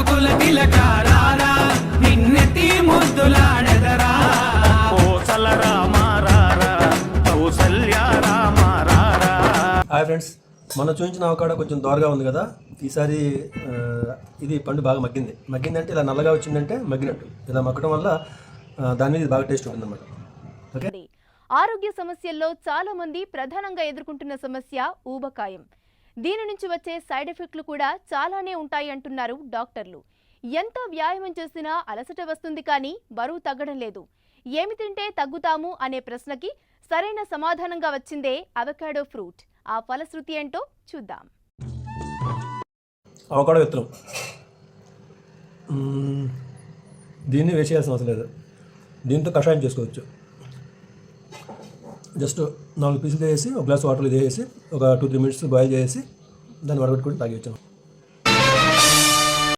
కుకుల కిలకారారా నిన్నెత్తి ముద్దులాడెదరా. కోసల రామారారా కౌసల్య రామారారా హాయ్ ఫ్రెండ్స్ మొన్న చూపించిన అవకాడో కొంచెం దోరగా ఉంది కదా? ఈసారి ఇది పండు బాగా మగ్గింది. మగ్గిందంటే ఇలా నల్లగా వచ్చిందంటే మగ్గినట్టు. ఇలా మగ్గడం వల్ల దాని మీద బాగా టేస్ట్ ఉంటుంది అనమాట ఓకే. ఆరోగ్య సమస్యల్లో చాలా మంది ప్రధానంగా ఎదుర్కొంటున్న సమస్య ఊబకాయం. దీని నుంచి వచ్చే సైడ్ ఎఫెక్ట్లు కూడా చాలానే ఉంటాయి అంటున్నారు డాక్టర్లు. ఎంత వ్యాయామం చేసినా అలసట వస్తుంది కానీ బరువు తగ్గడం లేదు. ఏమి తింటే తగ్గుతాము అనే ప్రశ్నకి సరైన సమాధానంగా వచ్చిందే అవకాడో ఫ్రూట్. ఆ ఫలశ్రుతి ఏంటో చూద్దాం. అవకాడో విత్తనం. దీన్ని వేసేయాల్సిన అవసరం లేదు. దీంతో కషాయం చేసుకోవచ్చు. జస్ట్ నాలుగు పీసులు వేసి ఒక గ్లాస్ వాటర్ ఇది వేసి ఒక టూ త్రీ మినిట్స్ బాయిల్ చేసి దాన్ని వడగట్టుకొని తాగేయచ్చు.